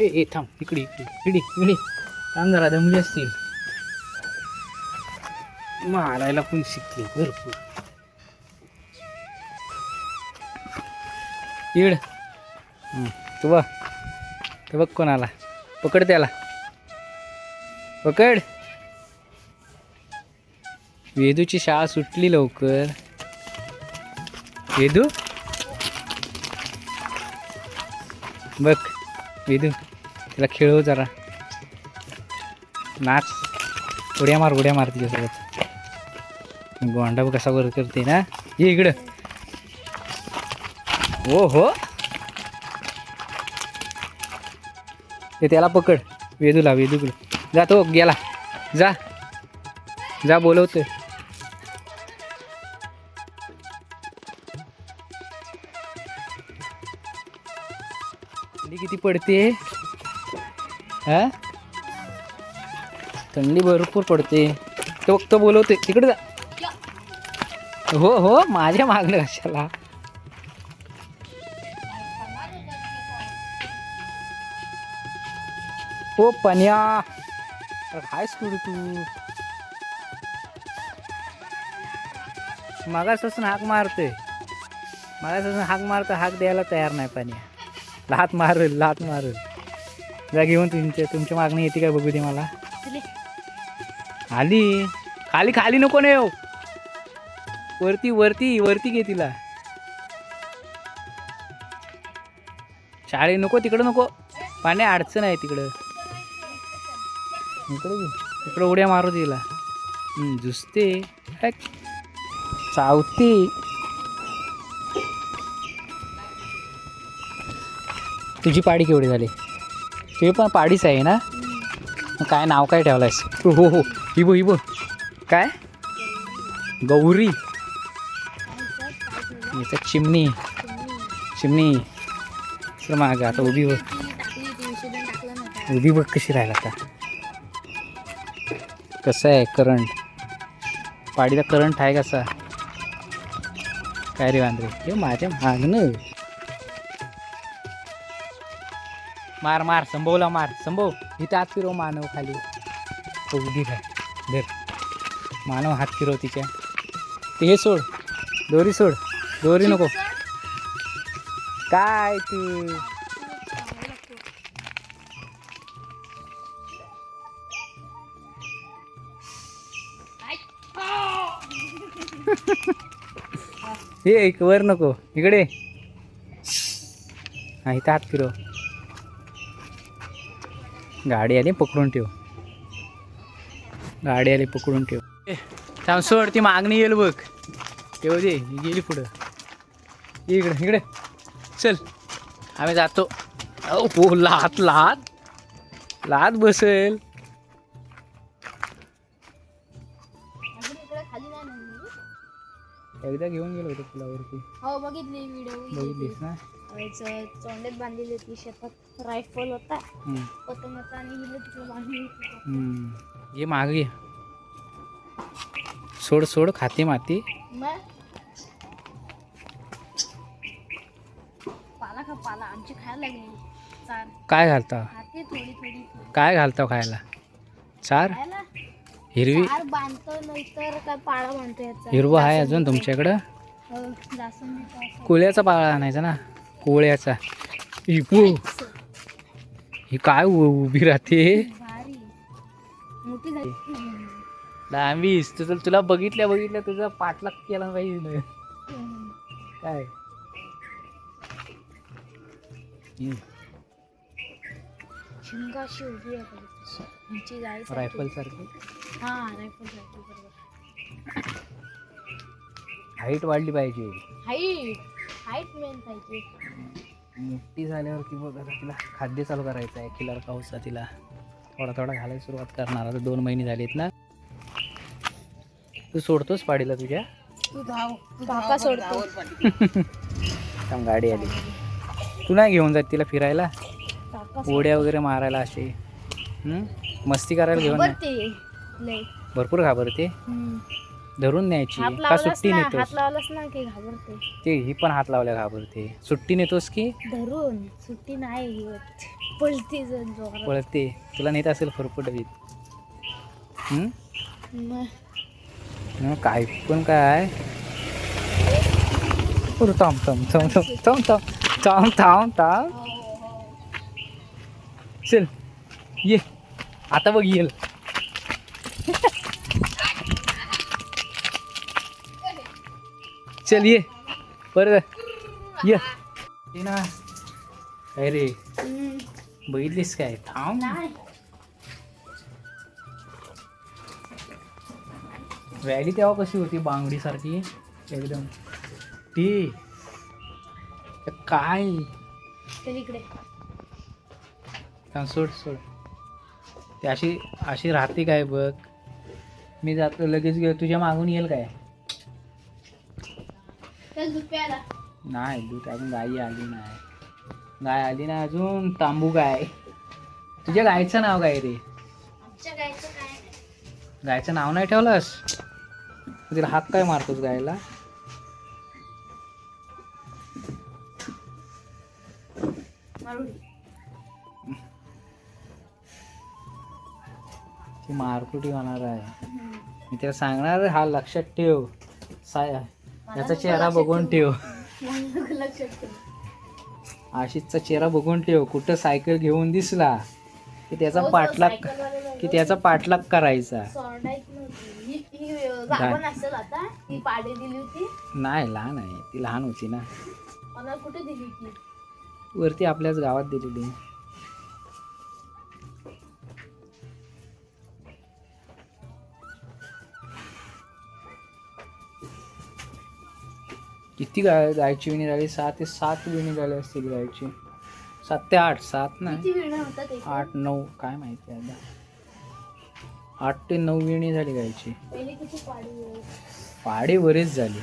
ए ए थांब इकडे इकडे इकडे इकडे. थांब जरा दमली असतील. मारायला पण शिकले भरपूर. इड. तू बघ. ते बघ कोणाला. पकड त्याला. पकड. वेदूची शाळा सुटली लवकर. वेदू? बघ वेदू. तिला खेळव जरा. नाच. उड्या मार उड्या मार तिच्यासोबत गोंडा कसा वर करते ना. ये इकडं. हो हो. ते त्याला पकड. वेदूला वेदूकडे जा तो गेला. जा. जा बोलवतोय. किती पडते. हा? थंडी भरपूर पडते. तो फक्त बोलवते. तिकडे जा. हो हो माझ्या मागणं कशाला? ओ पन्या. काय स्पीड तू. मागापासून हाक मारते. मागापासून हाक मारतो हाक द्यायला तयार नाही पन्या. लात मारल लात मारल. जा घेऊन तुमच्या तुमच्या मागणी येते काय बघू दे मला. आली. खाली खाली नको ना येऊ वरती वरती वरती घे तिला. शाळे नको तिकडं नको. पाणी अडचण आहे तिकडं. इकडे घे. इकडं उड्या मारू तिला. झुसते. चावते. तुझी पाडी केवढी झाली? तुझी पण पाडीच आहे ना? काय नाव काय ठेवलंयस? हो हो हो. हिबो हिबो. काय? गौरी. याच्यात चिमणी. चिमणी. तर माग आता उभी बघ. उभी बघ कशी राहिला आता. कसं आहे करंट? पाडीला करंट आहे कसा? काय रे वांद्रे? हे माझ्या मागणं मार मार संभवला मार संभव. इथं हात फिरव मानव खाली. तो उभी आहे धर. मानव हात फिरव तिच्या. ते हे सोड. दोरी सोड. दोरी नको. काय ती? हे एक वर नको. इकडे. हा इथं हात फिरव. गाडी आली पकडून ठेव. गाडी आली पकडून ठेव. थांब सोड ती मागणी येईल बघ. ठेव दे गेली पुढं. इकडे इकडे. चल. आम्ही जातो. अहो हो, लात लात. लात बसेल. एकदा घेऊन गेलो होतो पुलावरती. हो बघितली व्हिडिओ बघितलीस ना? चोंड्यात बांधलेली होती शेतात रायफल होता. हम्म. पतंग होता आणि हिला तिकडे बांधली होती. हम्म. ये माग. सोड सोड खाते माती. मग? पाला खा पाला. आमची खायला लागली. चार. काय घालता? खाते थोडी थोडी थोडी. काय घालता खायला? चार? खायला हिरवी चार बांधतो नाहीतर काय पाळा बांधतो याचा हिरवं आहे अजून. तुमच्याकडं हो. कोळ्याचा पाळा आणायचा ना कोळ्याचा इपू ही काय उ- उभी राहते भारी मोठी झाली तुझं तुला बघितल्या बघितल्या तुझा पाठलाग केला पाहिजे ना. हम्म. काय हम्म. शिंगाशी उभी आहे बघ. जायसाठी. रायफल सारखी? हा रायफल सारखी बरोबर. हाईट वाढली पाहिजे. हाईट हाईट मेन पाहिजे. मोठी झाल्यावर की बघ आता तिला खाद्य चालू करायचं आहे किलर पाऊसचा तिला. थोडा थोडा घालायला सुरुवात करणार. आता दोन महिने झालेत ना. तू सोडतोस पाडीला तुझ्या? तू धाव. काका सोडतो. गाडी आली. तू नाही घेऊन जात तिला फिरायला? उड्या वगैरे मारायला असे. हम्म? मस्ती करायला घेऊन नाही. भरपूर घाबरते. धरून न्यायची. हात का लावलास सुट्टी ना हात नेतोस लावलास ना की घाबरते. ते ही पण हात लावल्या घाबरते. सुट्टी नेतोस की? धरून. सुट्टी नाही घेत पळती जण जोरात. पळते. तुला नेत असेल फरफटवीत? मग? मग काय पण काय? थांब थांब थांब थांब थांब थांब थांब थांब थांब. चल ये. आता बघ येल चल ये. परत ये. ना. काय रे? हम्म, बघितलीस काय? थांब. व्हॅली तेव्हा कशी होती? बांगडी सारखी? एकदम. ती. काय? इकडे. थांब, सोड सोड. ती अशी अशी राहते काय बघ. मी जातो लगेच घेऊ तुझ्या मागून येईल काय? चल दूध प्यायला नाही दूध अजून गाई आली नाही. गाय आली नाही अजून तांबू गाय. तुझ्या गायचं नाव काय रे? आमच्या गायचं काय? नाही गायचं नाव नाही ठेवलंस? तिला हात काय मारतोस गायला? मारुडी ती मारकुटी होणार आहे. मी त्याला सांगणार हा लक्षात ठेव. साय याचा चेहरा बघून ठेव. आशिषचा चेहरा बघून ठेव. कुठं सायकल घेऊन दिसला की त्याचा हो, पाठलाग की त्याचा पाठलाग करायचा. नाही लहान आहे. ती लहान होती ना. वरती आपल्याच गावात दिलेली. किती गाय गायची विणी झाली सहा ते सात विणी झाली असतील गायची सात ते आठ सात नाही आठ नऊ काय माहिती आता. आठ ते नऊ विणी झाली गायची. पाडे बरेच झाले.